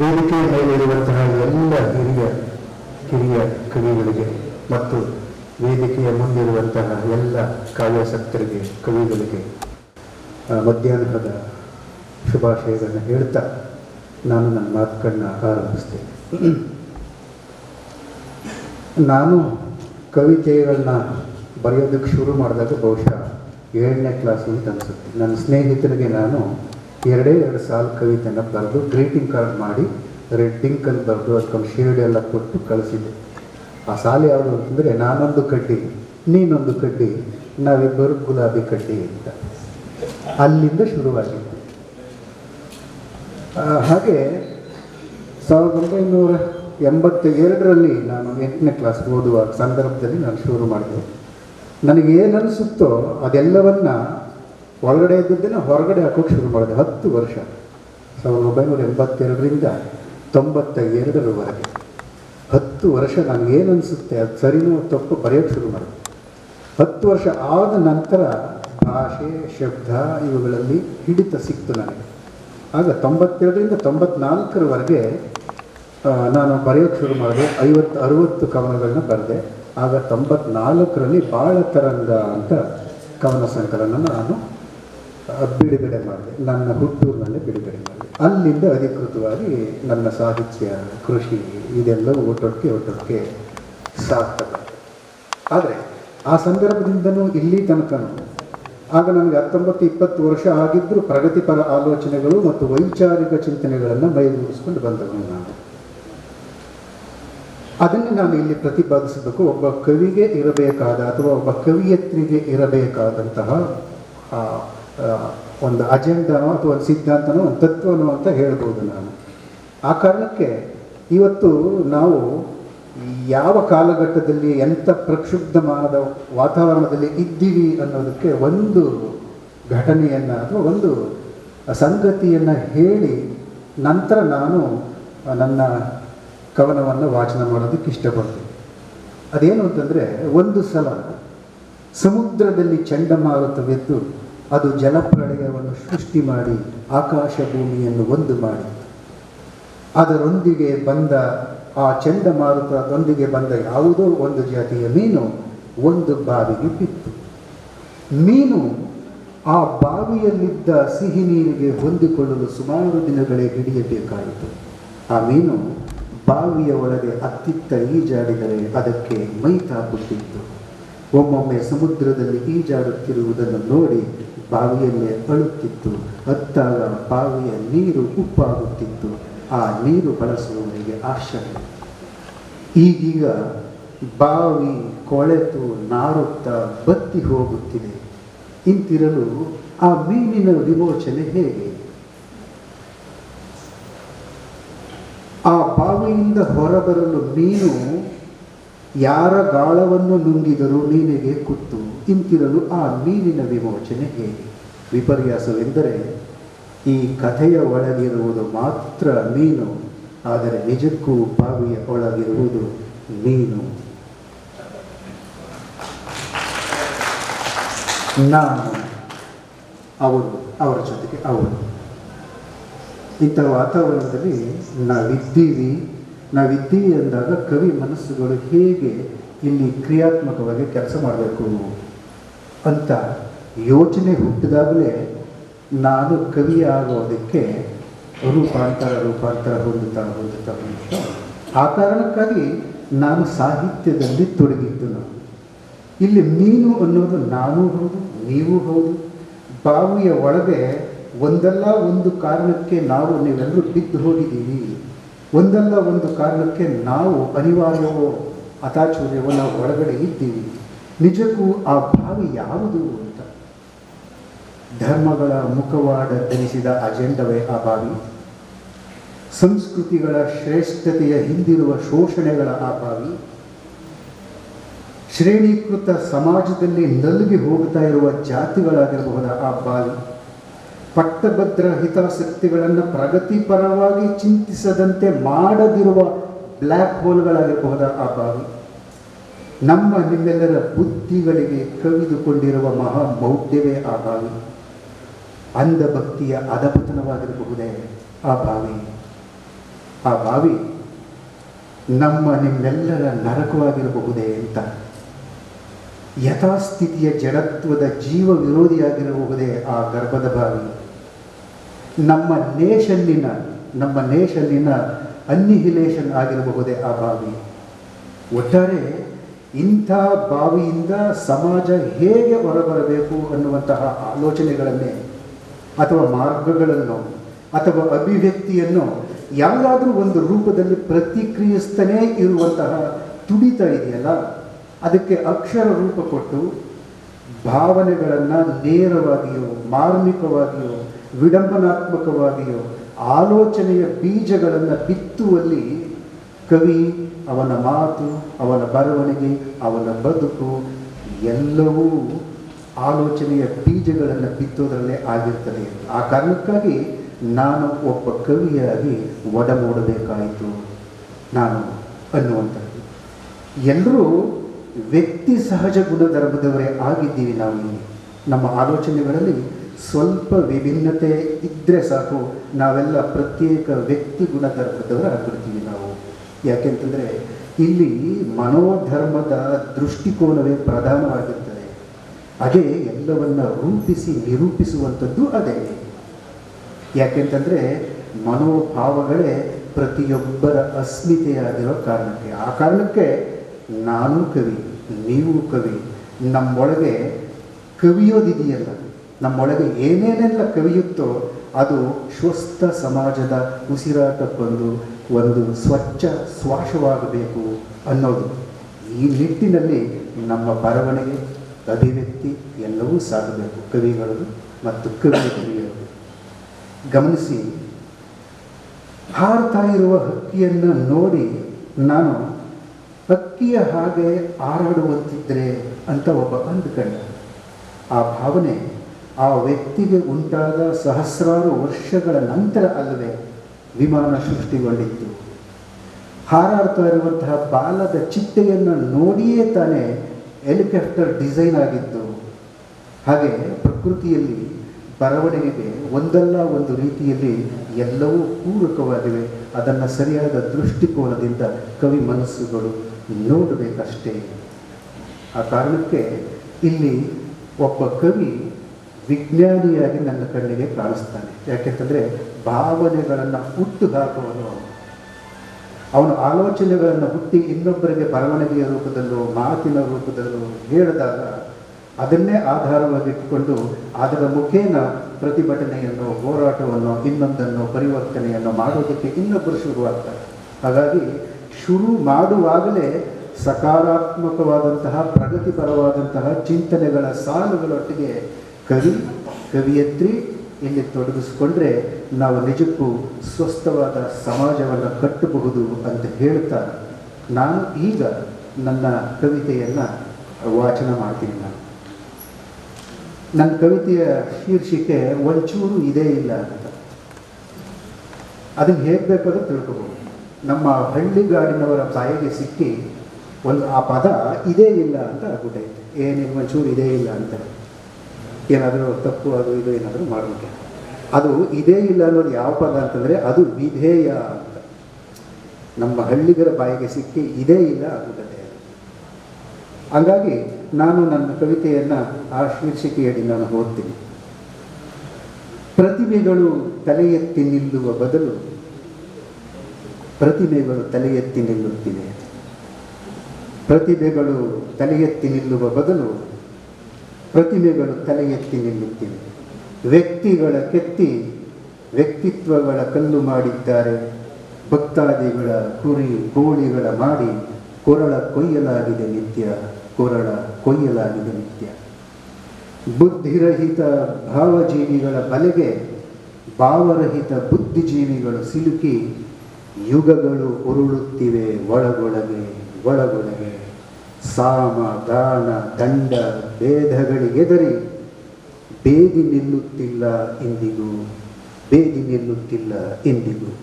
ವೇದಿಕೆಯ ಮೇಲಿರುವಂತಹ ಎಲ್ಲ ಹಿರಿಯ, ಕಿರಿಯ ಕವಿಗಳಿಗೆ ಮತ್ತು ವೇದಿಕೆಯ ಮುಂದಿರುವಂತಹ ಎಲ್ಲ ಕಾವ್ಯಾಸಕ್ತರಿಗೆ ಕವಿಗಳಿಗೆ ಮಧ್ಯಾಹ್ನದ ಶುಭಾಶಯಗಳನ್ನು ಹೇಳ್ತಾ ನಾನು ನನ್ನ ಮಾತುಗಳನ್ನ ಆರಂಭಿಸ್ತೇನೆ. ನಾನು ಕವಿತೆಗಳನ್ನ ಬರೆಯೋದಕ್ಕೆ ಶುರು ಮಾಡಿದಾಗ ಬಹುಶಃ ಏಳನೇ ಕ್ಲಾಸ್ ಅಂತ ಅನಿಸುತ್ತೆ. ನನ್ನ ಸ್ನೇಹಿತರಿಗೆ ನಾನು ಎರಡೇ ಎರಡು ಸಾಲು ಕವಿತೆಯನ್ನು ಬರೆದು ಗ್ರೀಟಿಂಗ್ ಕಾರ್ಡ್ ಮಾಡಿ ರೆಡ್ಡಿಂಕಲ್ಲಿ ಬರೆದು ಅದಕ್ಕೊಂದು ಶೇಡ್ ಎಲ್ಲ ಕೊಟ್ಟು ಕಳಿಸಿದ್ದೆ. ಆ ಸಾಲು ಯಾವುದು ಅಂತಂದರೆ, ನಾನೊಂದು ಕಡ್ಡಿ, ನೀನೊಂದು ಕಡ್ಡಿ, ನಾವಿಬ್ಬರು ಗುಲಾಬಿ ಕಡ್ಡಿ ಅಂತ. ಅಲ್ಲಿಂದ ಶುರುವಾಗಿತ್ತು. ಹಾಗೆ ಸಾವಿರದ ಒಂಬೈನೂರ ಎಂಬತ್ತ ಎರಡರಲ್ಲಿ ನಾನು ಎಂಟನೇ ಕ್ಲಾಸ್ ಓದುವ ಸಂದರ್ಭದಲ್ಲಿ ನಾನು ಶುರು ಮಾಡಿದೆ. ನನಗೆ ಅದೆಲ್ಲವನ್ನ ಒಳಗಡೆ ಇದ್ದದ್ದನ್ನು ಹೊರಗಡೆ ಹಾಕೋಕೆ ಶುರು ಮಾಡಿದೆ. ಹತ್ತು ವರ್ಷ. ಸಾವಿರದ ಒಂಬೈನೂರ ಎಂಬತ್ತೆರಡರಿಂದ ತೊಂಬತ್ತ ಎರಡರವರೆಗೆ ಹತ್ತು ವರ್ಷ ನನಗೆ ಏನು ಅನಿಸುತ್ತೆ ಅದು ಸರಿನೋ ತಪ್ಪು ಬರೆಯೋಕ್ಕೆ ಶುರು ಮಾಡಿದೆ. ಹತ್ತು ವರ್ಷ ಆದ ನಂತರ ಭಾಷೆ, ಶಬ್ದ ಇವುಗಳಲ್ಲಿ ಹಿಡಿತ ಸಿಕ್ತು ನನಗೆ. ಆಗ ತೊಂಬತ್ತೆರಡರಿಂದ ತೊಂಬತ್ನಾಲ್ಕರವರೆಗೆ ನಾನು ಬರೆಯೋಕ್ಕೆ ಶುರು ಮಾಡಿದೆ. ಐವತ್ತು, ಅರುವತ್ತು ಕವನಗಳನ್ನ ಬರೆದೆ. ಆಗ ತೊಂಬತ್ನಾಲ್ಕರಲ್ಲಿ ಬಾಳ ತರಂಗ ಅಂತ ಕವನ ಸಂಕಲನ ನಾನು ಬಿಡುಗಡೆ ಮಾಡಿದೆ. ನನ್ನ ಹುಟ್ಟೂರಿನಲ್ಲೇ ಬಿಡುಗಡೆ ಮಾಡಿದೆ. ಅಲ್ಲಿಂದ ಅಧಿಕೃತವಾಗಿ ನನ್ನ ಸಾಹಿತ್ಯ, ಕೃಷಿ ಇದೆಲ್ಲವೂ ಒಟ್ಟೊಟ್ಟಿಗೆ ಒಟ್ಟೊಟ್ಟಿಗೆ ಸಾಕ್ತದೆ ಆದರೆ ಆ ಸಂದರ್ಭದಿಂದನೂ ಇಲ್ಲಿ ತನಕ ಆಗ ನನಗೆ ಹತ್ತೊಂಬತ್ತು, ಇಪ್ಪತ್ತು ವರ್ಷ ಆಗಿದ್ದರೂ ಪ್ರಗತಿಪರ ಆಲೋಚನೆಗಳು ಮತ್ತು ವೈಚಾರಿಕ ಚಿಂತನೆಗಳನ್ನು ಮೈಗೂಡಿಸ್ಕೊಂಡು ಬಂದವನು ನಾನು. ಅದನ್ನು ನಾನು ಇಲ್ಲಿ ಪ್ರತಿಪಾದಿಸಬೇಕು. ಒಬ್ಬ ಕವಿಗೆ ಇರಬೇಕಾದ ಅಥವಾ ಒಬ್ಬ ಕವಿಯತ್ರಿಗೆ ಇರಬೇಕಾದಂತಹ ಒಂದು ಅಜೆಂಡನೋ ಅಥವಾ ಒಂದು ಸಿದ್ಧಾಂತನೋ ಒಂದು ತತ್ವನೋ ಅಂತ ಹೇಳ್ಬೋದು ನಾನು. ಆ ಕಾರಣಕ್ಕೆ ಇವತ್ತು ನಾವು ಯಾವ ಕಾಲಘಟ್ಟದಲ್ಲಿ ಎಂಥ ಪ್ರಕ್ಷುಬ್ಧವಾದ ವಾತಾವರಣದಲ್ಲಿ ಇದ್ದೀವಿ ಅನ್ನೋದಕ್ಕೆ ಒಂದು ಘಟನೆಯನ್ನು ಅಥವಾ ಒಂದು ಸಂಗತಿಯನ್ನು ಹೇಳಿ ನಂತರ ನಾನು ನನ್ನ ಕವನವನ್ನು ವಾಚನ ಮಾಡೋದಕ್ಕೆ ಇಷ್ಟಪಡ್ತೀನಿ. ಅದೇನು ಅಂತಂದರೆ ಒಂದು ಸಲ ಸಮುದ್ರದಲ್ಲಿ ಚಂಡಮಾರುತವೆದ್ದು ಅದು ಜಲಪ್ರಳಯವನ್ನು ಸೃಷ್ಟಿ ಮಾಡಿ ಆಕಾಶ ಭೂಮಿಯನ್ನು ಒಂದು ಮಾಡಿ. ಅದರೊಂದಿಗೆ ಬಂದ ಆ ಚಂಡಮಾರುತದೊಂದಿಗೆ ಬಂದ ಯಾವುದೋ ಒಂದು ಜಾತಿಯ ಮೀನು ಒಂದು ಬಾವಿಗೆ ಬಿತ್ತು. ಮೀನು ಆ ಬಾವಿಯಲ್ಲಿದ್ದ ಸಿಹಿ ನೀರಿಗೆ ಹೊಂದಿಕೊಳ್ಳಲು ಸುಮಾರು ದಿನಗಳೇ ಹಿಡಿಯಬೇಕಾಯಿತು. ಆ ಮೀನು ಬಾವಿಯ ಒಳಗೆ ಅತ್ತಿತ್ತ ಈಜಾಡಿದರೆ ಅದಕ್ಕೆ ಮೈ ತಾಪುತ್ತಿತ್ತು ಒಮ್ಮೊಮ್ಮೆ ಸಮುದ್ರದಲ್ಲಿ ಈಜಾಡುತ್ತಿರುವುದನ್ನು ನೋಡಿ ಬಾವಿಯಲ್ಲೇ ಅಳುತ್ತಿತ್ತು. ಅತ್ತಾಗ ಬಾವಿಯ ನೀರು ಉಪ್ಪಾಗುತ್ತಿತ್ತು. ಆ ನೀರು ಬಳಸುವವರಿಗೆ ಆಶ್ಚರ್ಯ. ಈಗೀಗ ಬಾವಿ ಕೊಳೆತು, ನಾರುತ್ತಾ ಬತ್ತಿ ಹೋಗುತ್ತಿದೆ. ಇಂತಿರಲು ಆ ಮೀನಿನ ವಿಮೋಚನೆ ಹೇಗೆ? ಆ ಬಾವಿಯಿಂದ ಹೊರಬರಲು ಮೀನು ಯಾರ ಗಾಳವನ್ನು ನುಂಗಿದರೂ ಮೀನಿಗೆ ಕುತ್ತು ಇಂತಿರಲು ಆ ಮೀನಿನ ವಿಮೋಚನೆ ಹೇಗೆ? ವಿಪರ್ಯಾಸವೆಂದರೆ ಈ ಕಥೆಯ ಒಳಗಿರುವುದು ಮಾತ್ರ ಮೀನು ಆದರೆ ನಿಜಕ್ಕೂ ಬಾವಿಯ ಒಳಗಿರುವುದು ಮೀನು ನಾನು ಅವರು ಅವರ ಜೊತೆಗೆ ಅವರು ಇಂಥ ವಾತಾವರಣದಲ್ಲಿ ನಾವಿದ್ದೀವಿ. ನಾವಿದ್ದೀವಿ ಅಂದಾಗ ಕವಿ ಮನಸ್ಸುಗಳು ಹೇಗೆ ಇಲ್ಲಿ ಕ್ರಿಯಾತ್ಮಕವಾಗಿ ಕೆಲಸ ಮಾಡಬೇಕು ಅಂತ ಯೋಚನೆ ಹುಟ್ಟಿದಾಗಲೇ ನಾನು ಕವಿ ಆಗೋದಕ್ಕೆ ರೂಪಾಂತರ ರೂಪಾಂತರ, ಹೊಂದುತ್ತಾ ಹೊಂದುತ್ತಾ ಆ ಕಾರಣಕ್ಕಾಗಿ ನಾನು ಸಾಹಿತ್ಯದಲ್ಲಿ ತೊಡಗಿದ್ದು ನಾನು. ಇಲ್ಲಿ ಮೀನು ಅನ್ನೋದು ನಾನು ಹೌದು, ನೀವು ಹೌದು. ಬಾವಿಯ ಒಳಗೆ ಒಂದಲ್ಲ ಒಂದು ಕಾರಣಕ್ಕೆ ನಾವು ನೀವೆಲ್ಲರೂ ಬಿದ್ದು ಹೋಗಿದ್ದೀವಿ ಒಂದಲ್ಲ ಒಂದು ಕಾರಣಕ್ಕೆ ನಾವು ಅನಿವಾರ್ಯವೋ ಅತಾಚೂರ್ಯವೋ ನಾವು ಒಳಗಡೆ ಇದ್ದೀವಿ. ನಿಜಕ್ಕೂ ಆ ಭಾವಿ ಯಾವುದು ಅಂತ? ಧರ್ಮಗಳ ಮುಖವಾಡ ಧರಿಸಿದ ಅಜೆಂಡವೇ ಆ ಬಾವಿ ಸಂಸ್ಕೃತಿಗಳ ಶ್ರೇಷ್ಠತೆಯ ಹಿಂದಿರುವ ಶೋಷಣೆಗಳ ಆ ಭಾವಿ? ಶ್ರೇಣೀಕೃತ ಸಮಾಜದಲ್ಲಿ ನಲುಗಿ ಹೋಗ್ತಾ ಇರುವ ಜಾತಿಗಳಾಗಿರಬಹುದ ಆ ಬಾವಿ ಪಟ್ಟಭದ್ರ ಹಿತಾಸಕ್ತಿಗಳನ್ನು ಪ್ರಗತಿಪರವಾಗಿ ಚಿಂತಿಸದಂತೆ ಮಾಡದಿರುವ ಬ್ಲ್ಯಾಕ್ ಹೋಲ್ಗಳಾಗಿರಬಹುದ ಆ ಬಾವಿ. ನಮ್ಮ ನಿಮ್ಮೆಲ್ಲರ ಬುದ್ಧಿಗಳಿಗೆ ಕವಿದುಕೊಂಡಿರುವ ಮಹಾ ಮೌಢ್ಯವೇ ಆ ಬಾವಿ. ಅಂಧಭಕ್ತಿಯ ಅಧಪತನವಾಗಿರಬಹುದೇ ಆ ಬಾವಿ. ಆ ಬಾವಿ ನಮ್ಮ ನಿಮ್ಮೆಲ್ಲರ ನರಕವಾಗಿರಬಹುದೇ ಅಂತ. ಯಥಾಸ್ಥಿತಿಯ ಜಡತ್ವದ ಜೀವ ವಿರೋಧಿಯಾಗಿರಬಹುದೇ ಆ ಗರ್ಭದ ಬಾವಿ. ನಮ್ಮ ನೇಷನ್ನಿನ ನಮ್ಮ ನೇಷನ್ನಿನ ಅನ್ನಿಹಿಲೇಷನ್ ಆಗಿರಬಹುದೇ ಆ ಬಾವಿ? ಒಟ್ಟಾರೆ ಇಂಥ ಬಾವಿಯಿಂದ ಸಮಾಜ ಹೇಗೆ ಹೊರಬರಬೇಕು ಅನ್ನುವಂತಹ ಆಲೋಚನೆಗಳನ್ನೇ ಅಥವಾ ಮಾರ್ಗಗಳನ್ನು ಅಥವಾ ಅಭಿವ್ಯಕ್ತಿಯನ್ನು ಯಾವುದಾದ್ರೂ ಒಂದು ರೂಪದಲ್ಲಿ ಪ್ರತಿಕ್ರಿಯಿಸ್ತನೇ ಇರುವಂತಹ ತುಡಿತ ಇದೆಯಲ್ಲ? ಅದಕ್ಕೆ ಅಕ್ಷರ ರೂಪ ಕೊಟ್ಟು ಭಾವನೆಗಳನ್ನು ನೇರವಾಗಿಯೋ ಮಾರ್ಮಿಕವಾಗಿಯೋ ವಿಡಂಬನಾತ್ಮಕವಾಗಿಯೋ ಆಲೋಚನೆಯ ಬೀಜಗಳನ್ನು ಬಿತ್ತುವಲ್ಲಿ ಕವಿ ಅವನ ಮಾತು, ಅವನ ಬರವಣಿಗೆ, ಅವನ ಬದುಕು ಎಲ್ಲವೂ ಆಲೋಚನೆಯ ಬೀಜಗಳನ್ನು ಬಿತ್ತೋದರಲ್ಲೇ ಆಗಿರ್ತದೆ. ಆ ಕಾರಣಕ್ಕಾಗಿ ನಾನು ಒಬ್ಬ ಕವಿಯಾಗಿ ಒಡಮೂಡಬೇಕಾಯಿತು ನಾನು ಅನ್ನುವಂಥದ್ದು. ಎಲ್ಲರೂ ವ್ಯಕ್ತಿ ಸಹಜ ಗುಣಧರ್ಮದವರೇ ಆಗಿದ್ದೀವಿ ನಾವು ನಮ್ಮ ಆಲೋಚನೆಗಳಲ್ಲಿ ಸ್ವಲ್ಪ ವಿಭಿನ್ನತೆ ಇದ್ದರೆ ಸಾಕು. ನಾವೆಲ್ಲ ಪ್ರತ್ಯೇಕ ವ್ಯಕ್ತಿ ಗುಣಧರ್ಮದವರಾಗಿರ್ತೀವಿ ನಾವು. ಯಾಕೆಂತಂದರೆ ಇಲ್ಲಿ ಮನೋಧರ್ಮದ ದೃಷ್ಟಿಕೋನವೇ ಪ್ರಧಾನವಾಗಿರ್ತದೆ. ಅದೇ ಎಲ್ಲವನ್ನ ರೂಪಿಸಿ ನಿರೂಪಿಸುವಂಥದ್ದು ಅದೇ. ಯಾಕೆಂತಂದರೆ ಮನೋಭಾವಗಳೇ ಪ್ರತಿಯೊಬ್ಬರ ಅಸ್ಮಿತೆಯಾಗಿರೋ ಕಾರಣಕ್ಕೆ. ಆ ಕಾರಣಕ್ಕೆ ನಾನು ಕವಿ, ನೀವು ಕವಿ, ನಮ್ಮೊಳಗೆ ಕವಿಯೋದಿದೆಯಲ್ಲ. ನಮ್ಮೊಳಗೆ ಏನೇನೆಲ್ಲ ಕವಿಯುತ್ತೋ ಅದು ಸ್ವಸ್ಥ ಸಮಾಜದ ಉಸಿರಾಟಕ್ಕೊಂದು ಒಂದು ಸ್ವಚ್ಛ ಶ್ವಾಸವಾಗಬೇಕು ಅನ್ನೋದು. ಈ ನಿಟ್ಟಿನಲ್ಲಿ ನಮ್ಮ ಬರವಣಿಗೆ, ಅಭಿವ್ಯಕ್ತಿ ಎಲ್ಲವೂ ಸಾಗಬೇಕು ಕವಿಗಳು ಮತ್ತು ಕವಿ ಕವಿಯರು ಗಮನಿಸಿ ಹಾರ್ತಾ ಇರುವ ಹಕ್ಕಿಯನ್ನು ನೋಡಿ ನಾನು ಹಕ್ಕಿಯ ಹಾಗೆ ಹಾರಾಡುವಂತಿದ್ರೆ ಅಂತ ಒಬ್ಬ ಅಂದುಕೊಂಡ. ಆ ಭಾವನೆ ಆ ವ್ಯಕ್ತಿಗೆ ಉಂಟಾದ ಸಹಸ್ರಾರು ವರ್ಷಗಳ ನಂತರ ಅಲ್ಲವೇ ವಿಮಾನ ಸೃಷ್ಟಿಗೊಂಡಿತ್ತು. ಹಾರಾಡ್ತಾ ಇರುವಂತಹ ಬಾಲದ ಚಿಟ್ಟೆಯನ್ನು ನೋಡಿಯೇ ತಾನೇ ಹೆಲಿಕಾಪ್ಟರ್ ಡಿಸೈನ್ ಆಗಿತ್ತು. ಹಾಗೆ ಪ್ರಕೃತಿಯಲ್ಲಿ ಬರವಣಿಗೆಗೆ ಒಂದಲ್ಲ ಒಂದು ರೀತಿಯಲ್ಲಿ ಎಲ್ಲವೂ ಪೂರಕವಾಗಿವೆ. ಅದನ್ನು ಸರಿಯಾದ ದೃಷ್ಟಿಕೋನದಿಂದ ಕವಿ ಮನಸ್ಸುಗಳು ನೋಡಬೇಕಷ್ಟೇ. ಆ ಕಾರಣಕ್ಕೆ ಇಲ್ಲಿ ಒಬ್ಬ ಕವಿ ವಿಜ್ಞಾನಿಯಾಗಿ ನನ್ನ ಕಣ್ಣಿಗೆ ಕಾಣಿಸ್ತಾನೆ ಯಾಕೆಂತಂದರೆ ಭಾವನೆಗಳನ್ನು ಹುಟ್ಟು ಹಾಕುವನು ಅವನು. ಆಲೋಚನೆಗಳನ್ನು ಹುಟ್ಟಿ ಇನ್ನೊಬ್ಬರಿಗೆ ಬರವಣಿಗೆಯ ರೂಪದಲ್ಲೂ, ಮಾತಿನ ರೂಪದಲ್ಲೂ ಹೇಳಿದಾಗ ಅದನ್ನೇ ಆಧಾರವಾಗಿಟ್ಟುಕೊಂಡು ಅದರ ಮುಖೇನ ಪ್ರತಿಭಟನೆಯನ್ನು, ಹೋರಾಟವನ್ನು, ಇನ್ನೊಂದನ್ನು, ಪರಿವರ್ತನೆಯನ್ನು ಮಾಡೋದಕ್ಕೆ ಇನ್ನೊಬ್ಬರು ಶುರುವಾಗ್ತಾರೆ ಹಾಗಾಗಿ ಶುರು ಮಾಡುವಾಗಲೇ ಸಕಾರಾತ್ಮಕವಾದಂತಹ, ಪ್ರಗತಿಪರವಾದಂತಹ ಚಿಂತನೆಗಳ ಸಾಲುಗಳೊಟ್ಟಿಗೆ ಕವಿ, ಕವಿಯತ್ರಿ ಇಲ್ಲಿ ತೊಡಗಿಸ್ಕೊಂಡ್ರೆ ನಾವು ನಿಜಕ್ಕೂ ಸ್ವಸ್ಥವಾದ ಸಮಾಜವನ್ನು ಕಟ್ಟಬಹುದು ಅಂತ ಹೇಳ್ತಾ ನಾನು ಈಗ ನನ್ನ ಕವಿತೆಯನ್ನು ವಾಚನ ಮಾಡ್ತೀನಿ ನಾನು. ನನ್ನ ಕವಿತೆಯ ಶೀರ್ಷಿಕೆ ಒಂಚೂರು ಇದೇ ಇಲ್ಲ ಅಂತ. ಅದನ್ನು ಹೇಗೆ ಬೇಕಾದ್ರೂ ತಿಳ್ಕೊಬೋದು. ನಮ್ಮ ಹಳ್ಳಿಗಾಡಿನವರ ಬಾಯಿಗೆ ಸಿಕ್ಕಿ ಒಂದು ಆ ಪದ ಇದೇ ಇಲ್ಲ ಅಂತ ಆಗ್ಬಿಟ್ಟೈತೆ. ಏನೇನು ಒಂಚೂರು ಇದೇ ಇಲ್ಲ ಅಂತ. ಏನಾದರೂ ತಪ್ಪು ಅದು ಇದು ಏನಾದರೂ ಮಾಡ್ಬಿಟ್ಟೆ ಅದು ಇದೇ ಇಲ್ಲ ಅನ್ನೋದು ಯಾವ ಪದ ಅಂತಂದರೆ ಅದು ವಿಧೇಯ ಅಂತ. ನಮ್ಮ ಹಳ್ಳಿಗರ ಬಾಯಿಗೆ ಸಿಕ್ಕಿ ಇದೇ ಇಲ್ಲ ಆಗುತ್ತದೆ ಹಂಗಾಗಿ ನಾನು ನನ್ನ ಕವಿತೆಯನ್ನು ಆ ಶೀರ್ಷಿಕೆಯಡಿ ನಾನು ಓದ್ತೀನಿ. ಪ್ರತಿಭೆಗಳು ತಲೆ ಎತ್ತಿ ನಿಲ್ಲುವ ಬದಲು ಪ್ರತಿಭೆಗಳು ತಲೆ ಎತ್ತಿ ನಿಲ್ಲುತ್ತಿವೆ. ಪ್ರತಿಭೆಗಳು ತಲೆ ಎತ್ತಿ ನಿಲ್ಲುವ ಬದಲು ಪ್ರತಿಭೆಗಳು ತಲೆ ಎತ್ತಿ ನಿಲ್ಲುತ್ತಿವೆ. ವ್ಯಕ್ತಿಗಳ ಕೆತ್ತಿ ವ್ಯಕ್ತಿತ್ವಗಳ ಕಲ್ಲು ಮಾಡಿದ್ದಾರೆ. ಭಕ್ತಾದಿಗಳ ಕುರಿ ಕೋಳಿಗಳ ಮಾಡಿ ಕೊರಳ ಕೊಯ್ಯಲಾಗಿದೆ ನಿತ್ಯ, ಕೊರಳ ಕೊಯ್ಯಲಾಗಿದೆ ನಿತ್ಯ. ಬುದ್ಧಿರಹಿತ ಭಾವಜೀವಿಗಳ ಬಲೆಗೆ ಭಾವರಹಿತ ಬುದ್ಧಿಜೀವಿಗಳು ಸಿಲುಕಿ ಯುಗಗಳು ಉರುಳುತ್ತಿವೆ ಒಳಗೊಳಗೆ ಒಳಗೊಳಗೆ. ಸಾಮ ದಾನ ದಂಡ ಭೇದಗಳಿಗೆದರಿ ಬೇದಿ ನಿಲ್ಲುತ್ತಿಲ್ಲ ಎಂದಿಗೂ ಬೇದಿ ನಿಲ್ಲುತ್ತಿಲ್ಲ ಎಂದಿಗೂ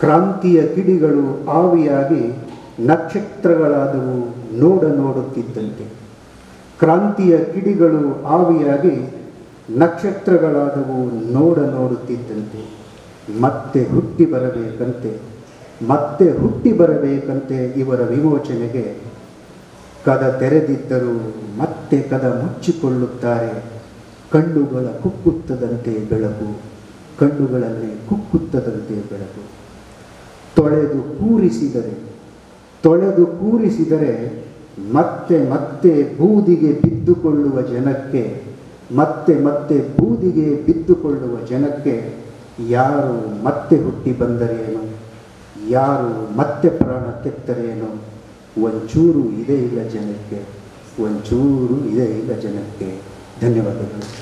ಕ್ರಾಂತಿಯ ಕಿಡಿಗಳು ಆವಿಯಾಗಿ ನಕ್ಷತ್ರಗಳಾದವು ನೋಡ ನೋಡುತ್ತಿದ್ದಂತೆ. ಕ್ರಾಂತಿಯ ಕಿಡಿಗಳು ಆವಿಯಾಗಿ ನಕ್ಷತ್ರಗಳಾದವು ನೋಡ ನೋಡುತ್ತಿದ್ದಂತೆ. ಮತ್ತೆ ಹುಟ್ಟಿ ಬರಬೇಕಂತೆ, ಮತ್ತೆ ಹುಟ್ಟಿ ಬರಬೇಕಂತೆ ಇವರ ವಿಮೋಚನೆಗೆ ಕದ ತೆರೆದಿದ್ದರೂ ಮತ್ತೆ ಕದ ಮುಚ್ಚಿಕೊಳ್ಳುತ್ತಾರೆ. ಕಣ್ಣುಗಳ ಕುಕ್ಕುತ್ತದಂತೆ ಬೆಳಕು, ಕಣ್ಣುಗಳಲ್ಲಿ ಕುಕ್ಕುತ್ತದಂತೆ ಬೆಳಕು. ತೊಳೆದು ಕೂರಿಸಿದರೆ ತೊಳೆದು ಕೂರಿಸಿದರೆ ಮತ್ತೆ ಮತ್ತೆ ಬೂದಿಗೆ ಬಿದ್ದುಕೊಳ್ಳುವ ಜನಕ್ಕೆ, ಮತ್ತೆ ಮತ್ತೆ ಬೂದಿಗೆ ಬಿದ್ದುಕೊಳ್ಳುವ ಜನಕ್ಕೆ ಯಾರು ಮತ್ತೆ ಹುಟ್ಟಿ ಬಂದರೇನು? ಯಾರು ಮತ್ತೆ ಪ್ರಾಣ ತೆತ್ತರೇನೋ ಒಂಚೂರು ಇದೇ ಇಲ್ಲ ಜನಕ್ಕೆ ಒಂಚೂರು ಇದೇ ಇಲ್ಲ ಜನಕ್ಕೆ ಧನ್ಯವಾದಗಳು